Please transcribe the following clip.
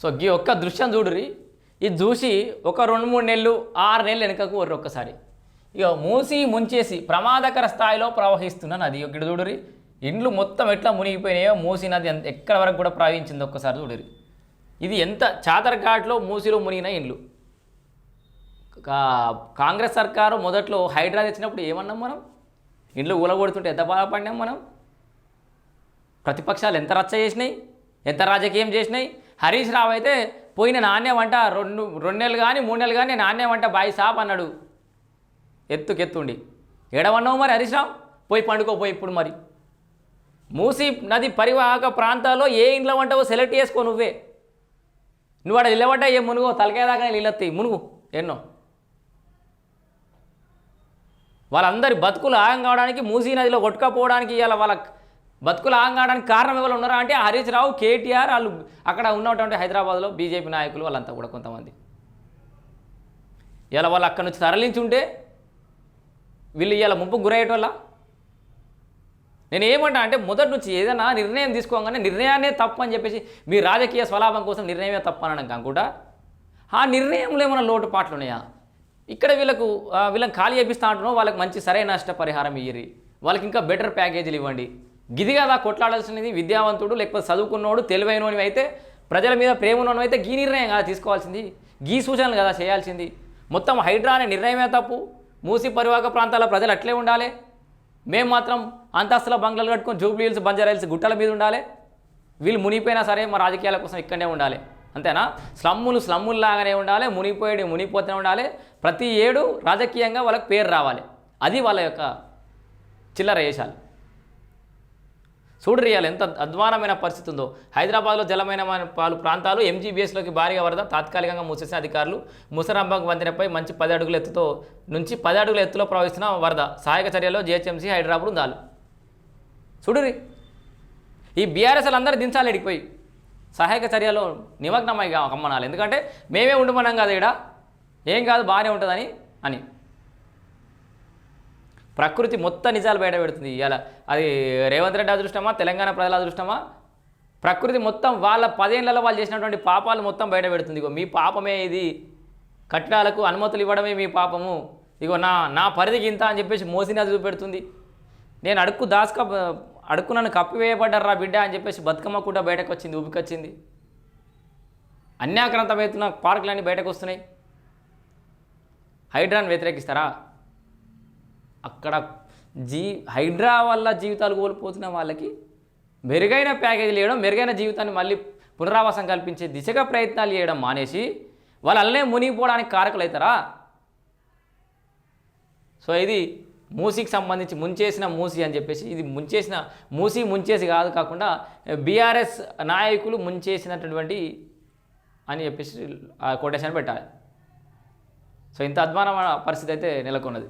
So ఈ ఒక్క దృశ్యం చూడురి ఇది చూసి ఒక రెండు మూడు నెలలు ఆరు నెలలు వెనుకకు వర్రి ఒక్కసారి. ఇక మూసి ముంచేసి ప్రమాదకర స్థాయిలో ప్రవహిస్తున్న నది ఇక్కడ చూడురి ఇండ్లు మొత్తం ఎట్లా మునిగిపోయినాయో మూసి నది ఎంత ఎక్కడ వరకు కూడా ప్రవహించింది ఒక్కసారి చూడురి ఇది ఎంత చాదర్ఘాట్లో మూసిలో మునిగిన ఇండ్లు. కాంగ్రెస్ సర్కారు మొదట్లో హైడ్రా తెచ్చినప్పుడు ఏమన్నాం మనం? ఇండ్లు ఊలగొడుతుంటే ఎంత బాధపడినాం మనం? ప్రతిపక్షాలు ఎంత రచ్చ చేసినాయి? ఎంత రాజకీయం చేసినాయి? హరీష్ రావు అయితే పోయిన నాణ్యం వంట రెండు రెండు నెలలు కానీ మూడు నెలలు కానీ నాణ్యం వంట బాయి సాప్ అన్నాడు. ఎత్తుకెత్తుండి. ఎడవన్నావు మరి హరీష్ రావు? పోయి పండుకోపోయి ఇప్పుడు మరి. మూసి నది పరివాహక ప్రాంతాల్లో ఏ ఇంట్లో వంటవో సెలెక్ట్ చేసుకో నువ్వే. నువ్వు అక్కడ నిలబడ్డా ఏ మునుగో? తలకాయ దాకా మునుగు. ఎన్నో. వాళ్ళందరి బతుకులు ఆగం కావడానికి మూసీ నదిలో కొట్టుకపోవడానికి ఇవాళ వాళ్ళ బతుకులు ఆంగడానికి కారణం ఎవరు ఉన్నారా అంటే హరీష్ రావు కేటీఆర్ వాళ్ళు అక్కడ ఉన్నటువంటి హైదరాబాద్లో బీజేపీ నాయకులు వాళ్ళంతా కూడా కొంతమంది. ఇలా వాళ్ళు అక్కడి నుంచి తరలించుంటే వీళ్ళు ఇలా ముంపు గురయ్యేటోళ్ళ? నేను ఏమంటా అంటే మొదటి నుంచి ఏదైనా నిర్ణయం తీసుకోగానే నిర్ణయాన్నే తప్పు అని చెప్పేసి మీ రాజకీయ స్వలాభం కోసం నిర్ణయమే తప్పు అనడం కాకుండా ఆ నిర్ణయంలో ఏమైనా లోటుపాట్లు ఉన్నాయా? ఇక్కడ వీళ్ళకు వీళ్ళని ఖాళీ చేపిస్తా అంటున్నాం వాళ్ళకి మంచి సరైన నష్టపరిహారం ఇయ్యరి. వాళ్ళకి ఇంకా బెటర్ ప్యాకేజీలు ఇవ్వండి. గిది కదా కొట్లాడాల్సినది విద్యావంతుడు లేకపోతే చదువుకున్నోడు తెలివైనవి అయితే ప్రజల మీద ప్రేమ ఉన్నవి అయితే గీ నిర్ణయం కదా తీసుకోవాల్సింది. గీ సూచనలు కదా చేయాల్సింది. మొత్తం హైడ్రా అనే నిర్ణయమే తప్పు. మూసి పరివాహక ప్రాంతాల ప్రజలు అట్లే ఉండాలి. మేము మాత్రం అంతస్తుల బంగ్లాలు కట్టుకొని జూబ్లీ హిల్స్ బంజారా హిల్స్ గుట్టల మీద ఉండాలి. వీళ్ళు మునిగిపోయినా సరే మా రాజకీయాల కోసం ఇక్కడనే ఉండాలి. అంతేనా? స్లమ్ములు స్లమ్ముల్లాగానే ఉండాలి మునిగిపోయేది మునిగిపోతూనే ఉండాలి. ప్రతి ఏడు రాజకీయంగా వాళ్ళకి పేరు రావాలి. అది వాళ్ళ యొక్క చిల్లర వేషాలు. చూడు రియాలి ఎంత అధ్వానమైన పరిస్థితి ఉందో. హైదరాబాద్లో జలమైన పలు ప్రాంతాలు ఎంజీబీఎస్లోకి భారీగా వరద తాత్కాలికంగా మూసేసిన అధికారులు ముసరాంబాగ్ వంతెనపై మంచి పది అడుగుల ఎత్తుతో నుంచి పది అడుగుల ఎత్తులో ప్రవహిస్తున్న వరద. సహాయక చర్యలో జిహెచ్ఎంసీ హైదరాబాద్ ఉందాలు చూడురి ఈ బీఆర్ఎస్ఎల్ అందరూ దించాలి ఇడిపోయి సహాయక చర్యలో నిమగ్నమై కమ్మనాలి ఎందుకంటే మేమే ఉండమన్నాం కదా ఇక్కడ ఏం కాదు బాగానే ఉంటుందని అని. ప్రకృతి మొత్తం నిజాలు బయట పెడుతుంది. ఇలా అది రేవంత్ రెడ్డి అదృష్టమా తెలంగాణ ప్రజల అదృష్టమా? ప్రకృతి మొత్తం వాళ్ళ పదేళ్ళలో వాళ్ళు చేసినటువంటి పాపాలు మొత్తం బయట పెడుతుంది. ఇగో మీ పాపమే ఇది. కట్టడాలకు అనుమతులు ఇవ్వడమే మీ పాపము. ఇగో నా నా పరిధికి ఇంత అని చెప్పేసి మోసినది చూపెడుతుంది. నేను అడుక్కు దాసుక అడుక్కు నన్ను కప్పివేయబడ్డారా బిడ్డ అని చెప్పేసి బతుకమ్మ కూడా బయటకు వచ్చింది ఊపికొచ్చింది. అన్యాక్రాంతమవుతున్న పార్కులన్నీ బయటకు వస్తున్నాయి హైడ్రాన్ వ్యతిరేకిస్తారా? అక్కడ జీ హైడ్రా వల్ల జీవితాలు కోల్పోతున్న వాళ్ళకి మెరుగైన ప్యాకేజీలు ఇవ్వడం మెరుగైన జీవితాన్ని మళ్ళీ పునరావాసం కల్పించే దిశగా ప్రయత్నాలు చేయడం మానేసి వాళ్ళు అల్లనే మునిగిపోవడానికి కారకులు అవుతారా సో ఇది మూసీకి సంబంధించి ముంచేసిన మూసి అని చెప్పేసి ఇది ముంచేసిన మూసి ముంచేసి కాదు కాకుండా బీఆర్ఎస్ నాయకులు ముంచేసినటువంటి అని చెప్పేసి ఆ కొటేషన్ పెట్టాలి. సో ఇంత అధ్వానమైన పరిస్థితి అయితే నెలకొన్నది.